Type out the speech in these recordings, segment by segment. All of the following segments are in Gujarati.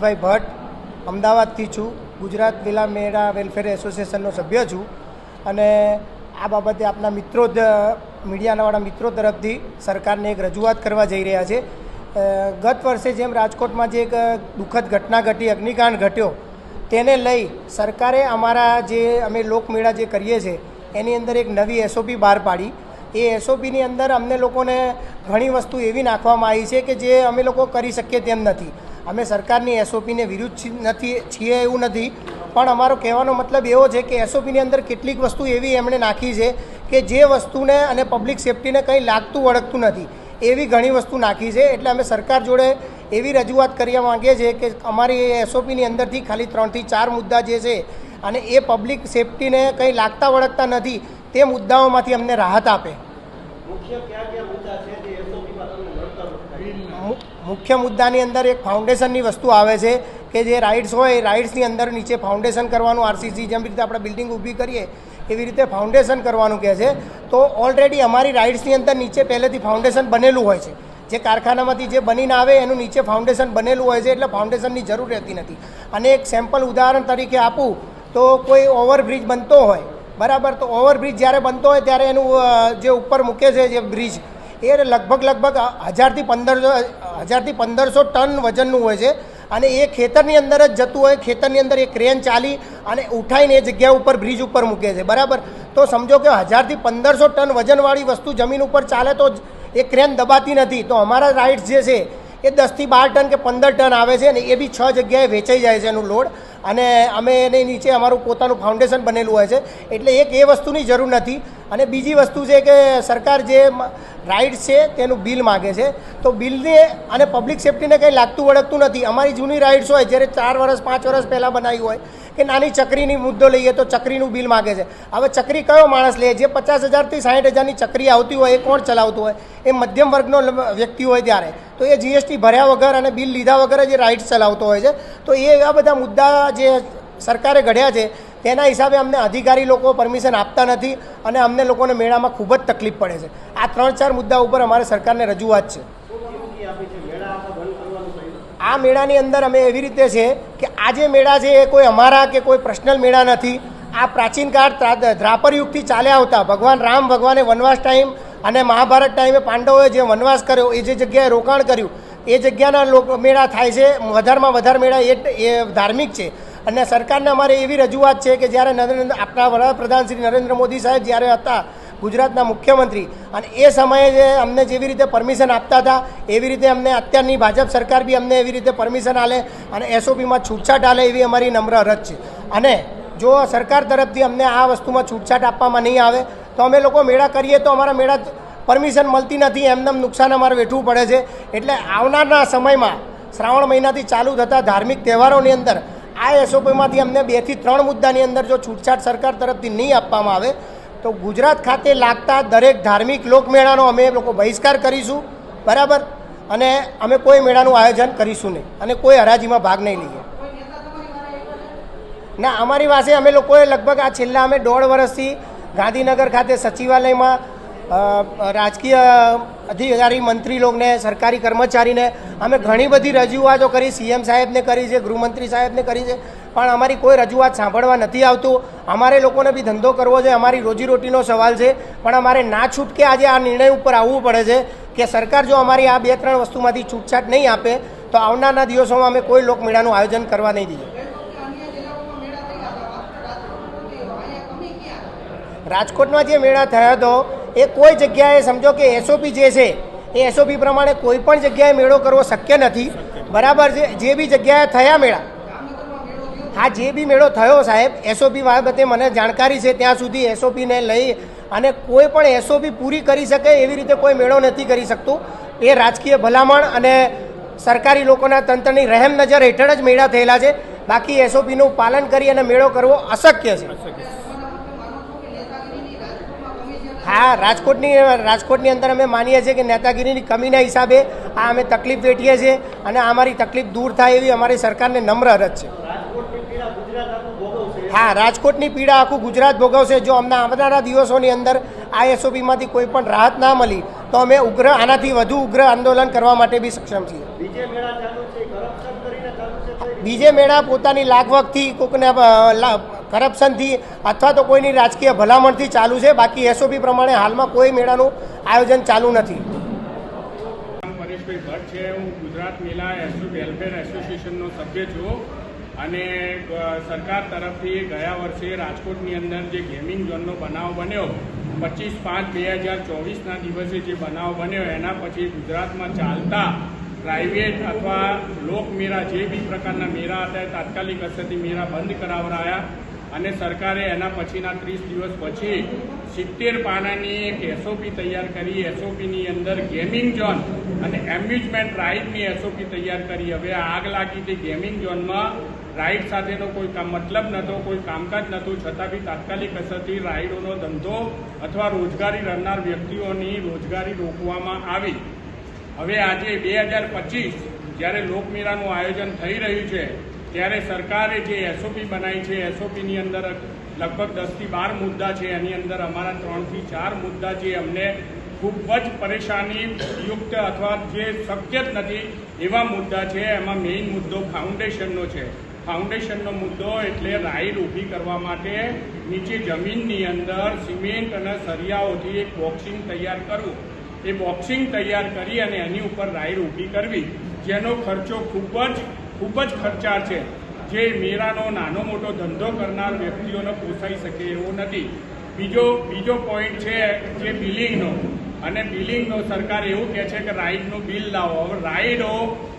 ભાઈ ભટ્ટ, અમદાવાદથી છું. ગુજરાત વિલા મેળા વેલફેર એસોસિએશનનો સભ્ય છું. અને આ બાબતે આપના મિત્રો મીડિયાનાવાળા મિત્રો તરફથી સરકારને એક રજૂઆત કરવા જઈ રહ્યા છે. ગત વર્ષે જેમ રાજકોટમાં જે એક દુઃખદ ઘટના ઘટી, અગ્નિકાંડ ઘટ્યો, તેને લઈ સરકારે અમારા જે અમે લોકમેળા જે કરીએ છીએ એની અંદર એક નવી એસઓપી બહાર પાડી. એ એસઓપીની અંદર અમને લોકોને ઘણી વસ્તુ એવી નાખવામાં આવી છે કે જે અમે લોકો કરી શકીએ તેમ નથી. અમે સરકારની એસઓપીને વિરુદ્ધ નથી, છીએ એવું નથી. પણ અમારો કહેવાનો મતલબ એવો છે કે એસઓપીની અંદર કેટલીક વસ્તુ એવી એમણે નાખી છે કે જે વસ્તુને અને પબ્લિક સેફટીને કંઈ લાગતું વળગતું નથી. એવી ઘણી વસ્તુ નાખી છે. એટલે અમે સરકાર જોડે એવી રજૂઆત કરવા માંગીએ છીએ કે અમારી એસઓપીની અંદરથી ખાલી ત્રણથી ચાર મુદ્દા જે છે અને એ પબ્લિક સેફટીને કંઈ લાગતા વળગતા નથી, તે મુદ્દાઓમાંથી અમને રાહત આપે. મુખ્ય ક્યાં કયા મુદ્દા છે જે એસઓપીમાં તમને નડતર થાય મુ- મુખ્ય મુદ્દાની અંદર એક ફાઉન્ડેશનની વસ્તુ આવે છે કે જે રાઇડ્સ હોય એ રાઇડ્સની અંદર નીચે ફાઉન્ડેશન કરવાનું આરસીસી જેમ રીતે આપણે બિલ્ડિંગ ઊભી કરીએ, એવી રીતે ફાઉન્ડેશન કરવાનું કહે છે. તો ઓલરેડી અમારી રાઇડ્સની અંદર નીચે પહેલેથી ફાઉન્ડેશન બનેલું હોય છે. જે કારખાનામાંથી જે બનીને આવે એનું નીચે ફાઉન્ડેશન બનેલું હોય છે એટલે ફાઉન્ડેશનની જરૂર રહેતી નથી. અને એક સેમ્પલ ઉદાહરણ તરીકે આપું, તો કોઈ ઓવરબ્રિજ બનતો હોય, બરાબર? તો ઓવરબ્રિજ જ્યારે બનતો હોય ત્યારે એનું જે ઉપર મૂકે છે જે બ્રિજ એ લગભગ લગભગ હજારથી પંદરસો હજારથી પંદરસો ટન વજનનું હોય છે. અને એ ખેતરની અંદર જ જતું હોય, ખેતરની અંદર એ ક્રેન ચાલી અને ઉઠાઈને એ જગ્યા ઉપર બ્રિજ ઉપર મૂકે છે. બરાબર? તો સમજો કે હજારથી પંદરસો ટન વજનવાળી વસ્તુ જમીન ઉપર ચાલે તો એ ક્રેન દબાતી નથી. તો અમારા રાઇડ્સ જે છે, એ દસથી બાર ટન કે પંદર ટન આવે છે ને એ બી છ જગ્યાએ વેચાઈ જાય છે એનું લોડ. અને અમે એની નીચે અમારું પોતાનું ફાઉન્ડેશન બનેલું હોય છે. એટલે એક એ વસ્તુની જરૂર નથી. અને બીજી વસ્તુ છે કે સરકાર જે રાઇડ્સ છે તેનું બિલ માગે છે. તો બિલને અને પબ્લિક સેફટીને કંઈ લાગતું વળગતું નથી. અમારી જૂની રાઇડ્સ હોય, જ્યારે ચાર વર્ષ પાંચ વર્ષ પહેલાં બનાવી હોય, કે નાની ચકરીની મુદ્દો લઈએ તો ચકરીનું બિલ માગે છે. હવે ચકરી કયો માણસ લે? જે પચાસ હજારથી સાઠ હજારની ચકરી આવતી હોય, એ કોણ ચલાવતું હોય? એ મધ્યમ વર્ગનો વ્યક્તિ હોય ત્યારે. તો એ જીએસટી ભર્યા વગર અને બિલ લીધા વગર જ રાઇડ્સ ચલાવતો હોય છે. તો એ એવા બધા મુદ્દા જે સરકારે ઘડ્યા છે તેના હિસાબે અમને અધિકારી લોકો પરમિશન આપતા નથી અને અમને લોકોને મેળામાં ખૂબ જ તકલીફ પડે છે. આ ત્રણ ચાર મુદ્દા ઉપર અમારે સરકારને રજૂઆત છે. આ મેળાની અંદર અમે એવી રીતે છે કે આ જે મેળા છે એ કોઈ અમારા કે કોઈ પર્સનલ મેળા નથી. આ પ્રાચીન કાળ દ્રાપર યુગથી ચાલ્યા આવતા ભગવાન રામ, ભગવાને વનવાસ ટાઈમ અને મહાભારત ટાઈમે પાંડવોએ જે વનવાસ કર્યો, એ જે જગ્યાએ રોકાણ કર્યું, એ જગ્યાના લોક, મેળા થાય છે. વધારમાં વધારે મેળા એ ધાર્મિક છે. અને સરકારને અમારે એવી રજૂઆત છે કે જ્યારે નરેન્દ્ર આપણા વડાપ્રધાન શ્રી નરેન્દ્ર મોદી સાહેબ જ્યારે હતા ગુજરાતના મુખ્યમંત્રી, અને એ સમયે જે અમને જેવી રીતે પરમિશન આપતા હતા, એવી રીતે અમને અત્યારની ભાજપ સરકાર બી અમને એવી રીતે પરમિશન આલે અને એસઓપીમાં છૂટછાટ આલે એવી અમારી નમ્ર અરજ છે. અને જો સરકાર તરફથી અમને આ વસ્તુમાં છૂટછાટ આપવામાં નહીં આવે, તો અમે લોકો મેળા કરીએ તો અમારા મેળા પરમિશન મળતી નથી, એમને એમ નુકસાન અમારે વેઠવું પડે છે. એટલે આવનારના સમયમાં શ્રાવણ મહિનાથી ચાલુ થતા ધાર્મિક તહેવારોની અંદર આ એસઓપીમાંથી અમને બેથી ત્રણ મુદ્દાની અંદર જો છૂટછાટ સરકાર તરફથી નહીં આપવામાં આવે, તો ગુજરાત ખાતે લાગતા દરેક ધાર્મિક લોકમેળાનો અમે લોકો બહિષ્કાર કરીશું, બરાબર? અને અમે કોઈ મેળાનું આયોજન કરીશું નહીં, અને કોઈ હરાજીમાં ભાગ નહીં લઈએ. ના, અમારી પાસે અમે લોકોએ લગભગ આ છેલ્લા અમે દોઢ વર્ષથી ગાંધીનગર ખાતે સચિવાલયમાં રાજકીય અધિકારી મંત્રી લોકોને, સરકારી કર્મચારીને, અમે ઘણી બધી રજૂઆતો કરી, સીએમ સાહેબને કરી છે, ગૃહમંત્રી સાહેબને કરી છે, પણ અમારી કોઈ રજૂઆત સાંભળવા નથી આવતું. અમારે લોકોને બી ધંધો કરવો છે, અમારી રોજીરોટીનો સવાલ છે, પણ અમારે ના છૂટકે આજે આ નિર્ણય ઉપર આવવું પડે છે કે સરકાર જો અમારી આ બે ત્રણ વસ્તુમાંથી છૂટછાટ નહીં આપે, તો આવનારના દિવસોમાં અમે કોઈ લોકમેળાનું આયોજન કરવા નહીં દઈએ રાજકોટમાં જે મેળા થયો હતો એ કોઈ જગ્યાએ સમજો કે એસઓપી જે છે, એ એસઓપી પ્રમાણે કોઈ પણ જગ્યાએ મેળો કરવો શક્ય નથી. બરાબર છે? જે બી જગ્યાએ થયા મેળા. હા, જે બી મેળો થયો સાહેબ એસઓપી બાબતે મને જાણકારી છે, ત્યાં સુધી એસઓપીને લઈ અને કોઈ પણ એસઓપી પૂરી કરી શકે એવી રીતે કોઈ મેળો નથી કરી શકતું. એ રાજકીય ભલામણ અને સરકારી લોકોના તંત્રની રહેમ નજર હેઠળ જ મેળા થયેલા છે. બાકી એસઓપીનું પાલન કરી અને મેળો કરવો અશક્ય છે. હા, રાજકોટની રાજકોટની અંદર અમે માનીએ છીએ કે નેતાગીરીની કમીના હિસાબે આ અમે તકલીફ વેઠીએ છીએ અને અમારી તકલીફ દૂર થાય એવી અમારી સરકારને નમ્ર અરજ છે. હા, રાજકોટની પીડા આખું ગુજરાત ભોગવશે. જો અમને આવનારા દિવસોની અંદર આ એસઓપીમાંથી કોઈ પણ રાહત ના મળી, તો અમે ઉગ્ર, આનાથી વધુ ઉગ્ર આંદોલન કરવા માટે બી સક્ષમ છીએ. બીજે મેળા પોતાની લાગવગથી કોઈકને કરપ્શનથી અથવા તો કોઈની રાજકીય ભલામણથી ચાલુ છે. બાકી એસઓપી પ્રમાણે હાલમાં કોઈ મેળાનું આયોજન ચાલુ નથી. પરેશભાઈ ભટ્ટ છે. હું ગુજરાત મેલા વેલફેર એસોસિએશનનો સભ્ય છું અને સરકાર તરફથી ગયા વર્ષે રાજકોટની અંદર જે ગેમિંગ ઝોનનો બનાવ બન્યો, પચીસ પાંચ બે હજાર ચોવીસના દિવસે જે બનાવ બન્યો, એના પછી ગુજરાતમાં ચાલતા પ્રાઇવેટ અથવા લોકમેરા જે બી પ્રકારના મેળા હતા, તાત્કાલિક અસરથી મેળા બંધ કરાવરાયા અને સરકારે એના પછીના ત્રીસ દિવસ પછી સિત્તેર પાનાની એક એસઓપી તૈયાર કરી એસઓપીની અંદર ગેમિંગ ઝોન અને એમ્યુઝમેન્ટ રાઇડની એસઓપી તૈયાર કરી. હવે આગ લાગી હતી ગેમિંગ ઝોનમાં રાઇડ સાથેનો કોઈ કામ, મતલબ નહોતો, કોઈ કામકાજ નહોતું. છતાં બી તાત્કાલિક અસરથી રાઇડોનો ધંધો અથવા રોજગારી કરનાર વ્યક્તિઓની રોજગારી રોકવામાં આવી. હવે આજે બે હજાર પચીસ, જ્યારે લોકમેળાનું આયોજન થઈ રહ્યું છે ત્યારે સરકારે જે એસઓપી બનાવી છે એસઓપીની અંદર લગભગ દસથી બાર મુદ્દા છે. એની અંદર અમારા ત્રણથી ચાર મુદ્દા જે અમને ખૂબ જ પરેશાની યુક્ત અથવા જે શક્ય જ નથી એવા મુદ્દા છે. એમાં મેઇન મુદ્દો ફાઉન્ડેશનનો છે. ફાઉન્ડેશનનો મુદ્દો એટલે રાઈડ ઊભી કરવા માટે નીચે જમીનની અંદર સિમેન્ટ અને સરિયાઓથી એક બોક્સિંગ તૈયાર કરવું. એ બોક્સિંગ તૈયાર કરી અને એની ઉપર રાઈડ ઊભી કરવી. જેનો ખર્ચો ખૂબ જ ખૂબ જ ખર્ચાળ છે. જે મેળાનો નાનો મોટો ધંધો કરનાર વ્યક્તિઓને પોસાઈ શકે એવો નથી. બીજો બીજો પોઈન્ટ છે જે બિલિંગનો. અને બિલિંગનો સરકાર એવું કહે છે કે રાઇડનું બિલ લાવો. હવે રાઇડો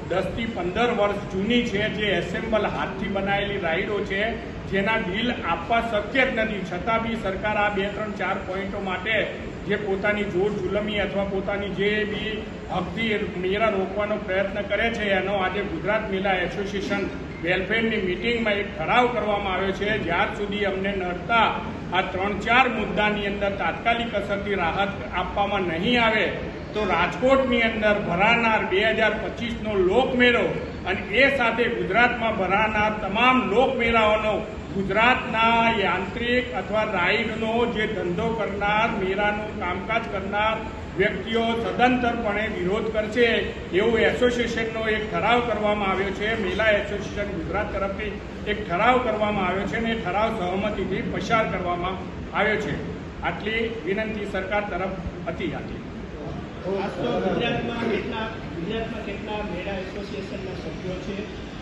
દસથી પંદર વર્ષ જૂની છે. જે એસેમ્બલ હાથથી બનાવેલી રાઇડો છે. જેના બિલ આપવા શક્ય જ નથી. છતાં બી સરકાર આ બે, ત્રણ, ચાર પોઈન્ટો માટે જે પોતાની જોર જુલમી અથવા પોતાની જે બી હકથી મેળા રોકવાનો પ્રયત્ન કરે છે, એનો આજે ગુજરાત મેલા એસોસિએશન વેલફેરની મિટિંગમાં એક ઠરાવ કરવામાં આવ્યો છે. જ્યાર સુધી અમને નડતા આ ત્રણ ચાર મુદ્દાની અંદર તાત્કાલિક અસરથી રાહત આપવામાં નહીં આવે, તો રાજકોટની અંદર ભરાનાર બે હજાર પચીસનો લોકમેળો અને એ સાથે ગુજરાતમાં ભરાનાર તમામ લોકમેળાઓનો ગુજરાતના યાંત્રિક અથવા રાઈડનો જે ધંધો કરનાર, મેળાનું કામકાજ કરનાર વ્યક્તિઓ સદંતરપણે વિરોધ કરશે, એવું એસોસિએશનનો એક ઠરાવ કરવામાં આવ્યો છે. મેલા એસોસિએશન ગુજરાત તરફથી એક ઠરાવ કરવામાં આવ્યો છે અને ઠરાવ સહમતિથી પસાર કરવામાં આવ્યો છે. આટલી વિનંતી સરકાર તરફ હતી આટલી. આજ તો ગુજરાતમાં કેટલા ગુજરાતમાં કેટલા મેળા એસોસિએશનના સભ્યો છે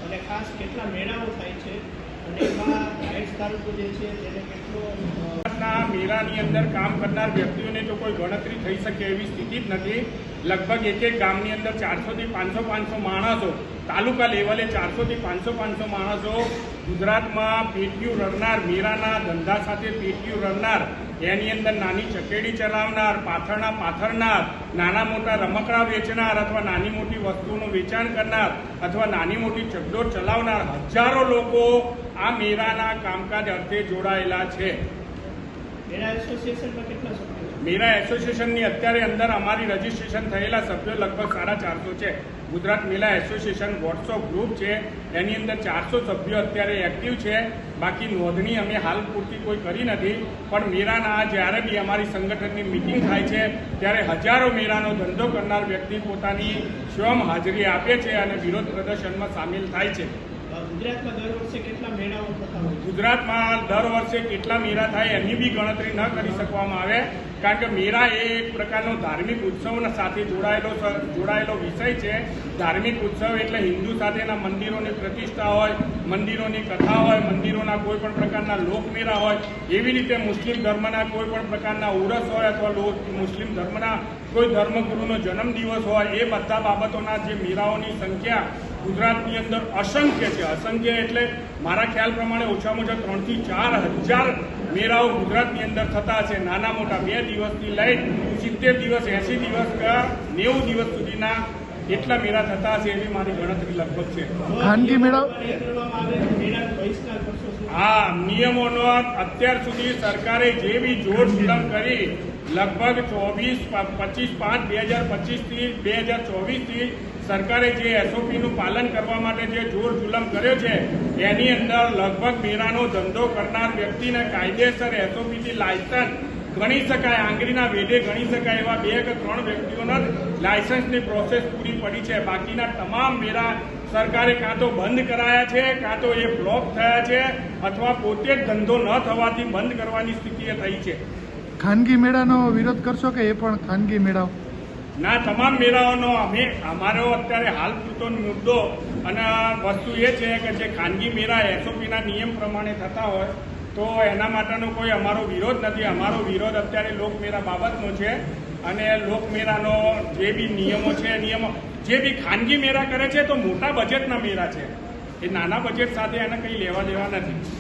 અને ખાસ કેટલા મેળાઓ થાય છે અને એમાં રાઇડ્સ તાલુકો જે છે તેને કેટલો મેળાની અંદર કામ કરનાર વ્યક્તિઓને તો કોઈ ગણતરી થઈ શકે એવી સ્થિતિ જ નથી. લગભગ એક એક ગામની અંદર ચારસોથી પાંચસો પાંચસો માણસો, તાલુકા લેવલે ચારસોથી પાંચસો પાંચસો માણસો ગુજરાતમાં પેટીયું રડનાર મેળાના ધંધા સાથે પેટીયું રડનાર એની અંદર નાની ચકેડી ચલાવનાર પાથરના પાથરનાર, નાના મોટા રમકડા વેચનાર અથવા નાની મોટી વસ્તુઓનું વેચાણ કરનાર અથવા નાની મોટી ચકડોળ ચલાવનાર હજારો લોકો આ મેળાના કામકાજ અર્થે જોડાયેલા છે. મેળા એસોસિએશનમાં કેટલા સભ્યો? મેરા એસોસિએશનની અત્યારે અંદર અમારી રજીસ્ટ્રેશન થયેલા સભ્યો લગભગ સાડા ચારસો છે. ગુજરાત મેલા એસોસિએશન વોટ્સઅપ ગ્રુપ છે. એની અંદર ચારસો સભ્યો અત્યારે એક્ટિવ છે. બાકી નોંધણી અમે હાલ પૂરતી કોઈ કરી નથી. પણ મેરાના જ્યારે બી અમારી સંગઠનની મિટિંગ થાય છે ત્યારે હજારો મેરાનો ધંધો કરનાર વ્યક્તિ પોતાની સ્વયં હાજરી આપે છે અને વિરોધ પ્રદર્શનમાં સામેલ થાય છે. ગુજરાતમાં દર વર્ષે કેટલા મેળાઓ થતા હોય ગુજરાતમાં દર વર્ષે કેટલા મેળા થાય એની બી ગણતરી ન કરી શકવામાં આવે. કારણ કે મેળા એ એક પ્રકારનો ધાર્મિક ઉત્સવના સાથે જોડાયેલો જોડાયેલો વિષય છે. ધાર્મિક ઉત્સવ એટલે હિન્દુ સાથેના મંદિરોની પ્રતિષ્ઠા હોય, મંદિરોની કથા હોય, મંદિરોના કોઈ પણ પ્રકારના લોકમેળા હોય, એવી રીતે મુસ્લિમ ધર્મના કોઈ પણ પ્રકારના ઉરસ હોય અથવા મુસ્લિમ ધર્મના કોઈ ધર્મગુરુનો જન્મદિવસ હોય, એ બધા બાબતોના જે મેળાઓની સંખ્યા ગુજરાતની અંદર અસંખ્ય છે. અસંખ્ય એટલે મારા ખ્યાલ પ્રમાણે ઓછામાં ઓછા ત્રણથી ચાર હજાર મેળાઓ ગુજરાતની અંદર થતા છે નાના મોટા બે દિવસની લાઈટ સિત્તેર દિવસ એંસી દિવસ કા નેવું દિવસ સુધીના એટલા મેળા થતા છે એવી મારી ગણતરી લગભગ છે. ખાનગી મેળા? આ નિયમોનો અત્યાર સુધી સરકારે જે બી જોર સુલમ કરી લગભગ ચોવીસ પચીસ પાંચ બે હજાર પચીસથી બે હજાર ચોવીસથી સરકારે જે એસઓપીનું પાલન કરવા માટે જે જોર જુલમ કર્યો છે, એની અંદર લગભગ મેળાનો ધંધો કરનાર વ્યક્તિને કાયદેસર એસઓપીથી લાયસન્સ ગણી શકાય, આંગળીના વેઢે ગણી શકાય એવા બે કે ત્રણ વ્યક્તિઓના લાયસન્સની પ્રોસેસ પૂરી પડી છે. બાકીના તમામ મેળા સરકારે કાં તો બંધ કરાયા છે, કાં તો એ બ્લોક થયા છે, અથવા પોતે જ ધંધો ન થવાથી બંધ કરવાની સ્થિતિએ થઈ છે. ખાનગી મેળાનો વિરોધ કરશો કે એ પણ ખાનગી મેળાઓ? ના, તમામ મેળાઓનો અમે, અમારો અત્યારે હાલ પૂરતો મુદ્દો અને વસ્તુ એ છે કે જે ખાનગી મેળા એસઓપીના નિયમ પ્રમાણે થતા હોય, તો એના માટેનો કોઈ અમારો વિરોધ નથી. અમારો વિરોધ અત્યારે લોકમેળા બાબતનો છે અને લોકમેળાનો જે બી નિયમો છે નિયમો, જે બી ખાનગી મેળા કરે છે તો મોટા બજેટના મેળા છે. એ નાના બજેટ સાથે એને કંઈ લેવા દેવા નથી.